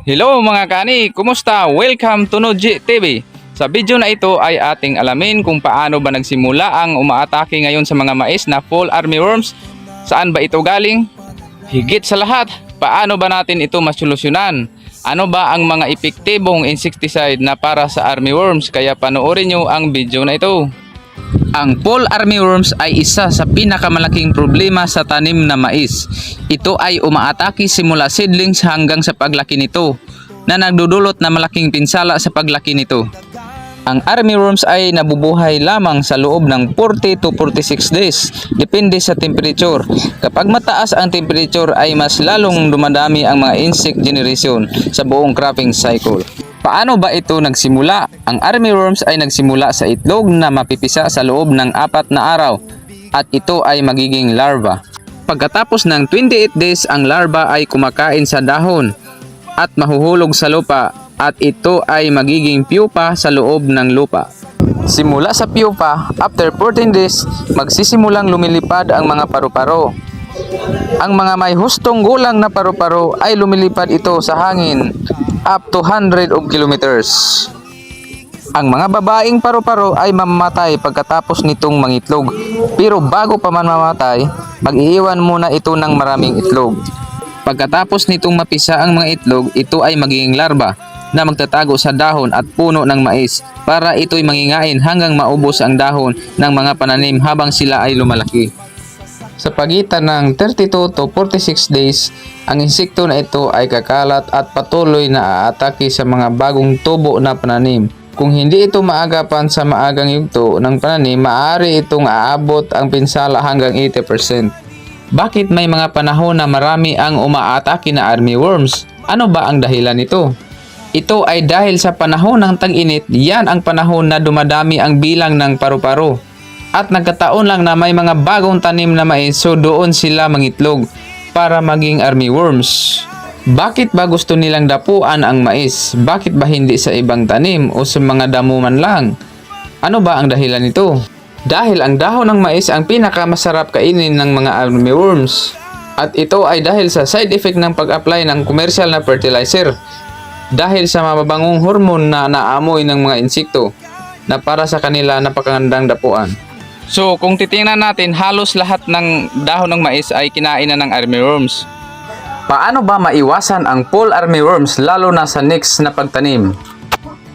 Hello mga kani, kumusta? Welcome to Noji TV. Sa video na ito ay ating alamin kung paano ba nagsimula ang umaatake ngayon sa mga mais na fall armyworms. Saan ba ito galing? Higit sa lahat, paano ba natin ito masolusyonan? Ano ba ang mga epektibong insecticide na para sa armyworms? Kaya panoorin nyo ang video na ito. Ang fall armyworms ay isa sa pinakamalaking problema sa tanim na mais. Ito ay umaatake simula seedlings hanggang sa paglaki nito na nagdudulot na malaking pinsala sa paglaki nito. Ang armyworms ay nabubuhay lamang sa loob ng 40 to 46 days, depende sa temperature. Kapag mataas ang temperature ay mas lalong dumadami ang mga insect generation sa buong cropping cycle. Paano ba ito nagsimula? Ang armyworms ay nagsimula sa itlog na mapipisa sa loob ng apat na araw at ito ay magiging larva. Pagkatapos ng 28 days, ang larva ay kumakain sa dahon at mahuhulog sa lupa at ito ay magiging pupa sa loob ng lupa. Simula sa pupa, after 14 days, magsisimulang lumilipad ang mga paru-paro. Ang mga may hustong gulang na paru-paro ay lumilipad ito sa hangin up to 100 of kilometers. Ang mga babaeng paru-paro ay mamamatay pagkatapos nitong mangitlog. Pero bago pa man mamatay, mag-iiwan muna ito ng maraming itlog. Pagkatapos nitong mapisa ang mga itlog, ito ay magiging larva na magtatago sa dahon at puno ng mais para ito'y mangingain hanggang maubos ang dahon ng mga pananim habang sila ay lumalaki. Sa pagitan ng 32 to 46 days, ang insekto na ito ay kakalat at patuloy na aatake sa mga bagong tubo na pananim. Kung hindi ito maagapan sa maagang yugto ng pananim, maaari itong aabot ang pinsala hanggang 80%. Bakit may mga panahon na marami ang umaatake na armyworms? Ano ba ang dahilan nito? Ito ay dahil sa panahon ng tag-init, yan ang panahon na dumadami ang bilang ng paru-paro. At nagkataon lang na may mga bagong tanim na mais so doon sila mangitlog para maging armyworms. Bakit ba gusto nilang dapuan ang mais? Bakit ba hindi sa ibang tanim o sa mga damo man lang? Ano ba ang dahilan nito? Dahil ang dahon ng mais ang pinakamasarap kainin ng mga armyworms. At ito ay dahil sa side effect ng pag-apply ng commercial na fertilizer. Dahil sa mababangong hormone na naamoy ng mga insekto na para sa kanila napakagandang dapuan. So kung titingnan natin, halos lahat ng dahon ng mais ay kinain na ng armyworms. Paano ba maiwasan ang fall armyworms lalo na sa next na pagtanim?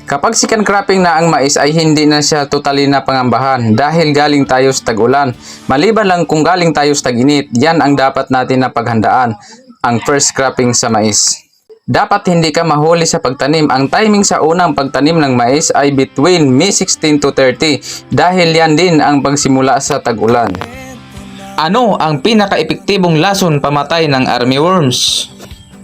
Kapag second cropping na ang mais ay hindi na siya totally na pangambahan dahil galing tayo sa tag-ulan. Maliban lang kung galing tayo sa tag-init, yan ang dapat natin na paghandaan, ang first cropping sa mais. Dapat hindi ka mahuli sa pagtanim. Ang timing sa unang pagtanim ng mais ay between May 16 to 30 dahil yan din ang pagsimula sa tag-ulan. Ano ang pinaka-epektibong lason pamatay ng armyworms?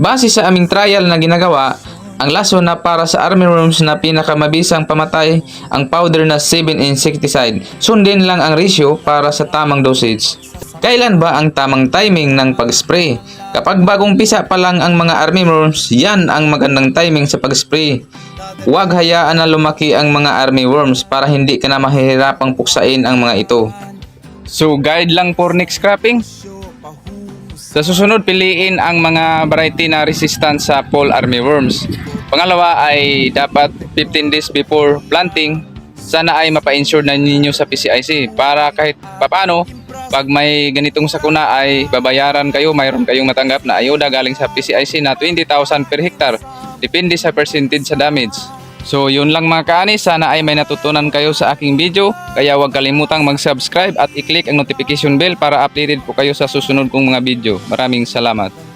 Base sa aming trial na ginagawa, ang lason na para sa armyworms na pinakamabisang pamatay ang powder na 7 insecticide. Sundin lang ang ratio para sa tamang dosage. Kailan ba ang tamang timing ng pag-spray? Kapag bagong pisa pa lang ang mga armyworms, yan ang magandang timing sa pag-spray. Huwag hayaan na lumaki ang mga armyworms para hindi ka na mahihirapang puksain ang mga ito. So guide lang for next cropping. Sa susunod, piliin ang mga variety na resistant sa fall armyworms. Pangalawa ay dapat 15 days before planting, sana ay mapa-insure na ninyo sa PCIC para kahit papano, pag may ganitong sakuna ay babayaran kayo, mayroon kayong matanggap na ayuda galing sa PCIC na 20,000 per hectare. Depende sa percentage sa damage. So yun lang mga kaani, sana ay may natutunan kayo sa aking video. Kaya huwag kalimutang mag-subscribe at i-click ang notification bell para updated po kayo sa susunod kong mga video. Maraming salamat.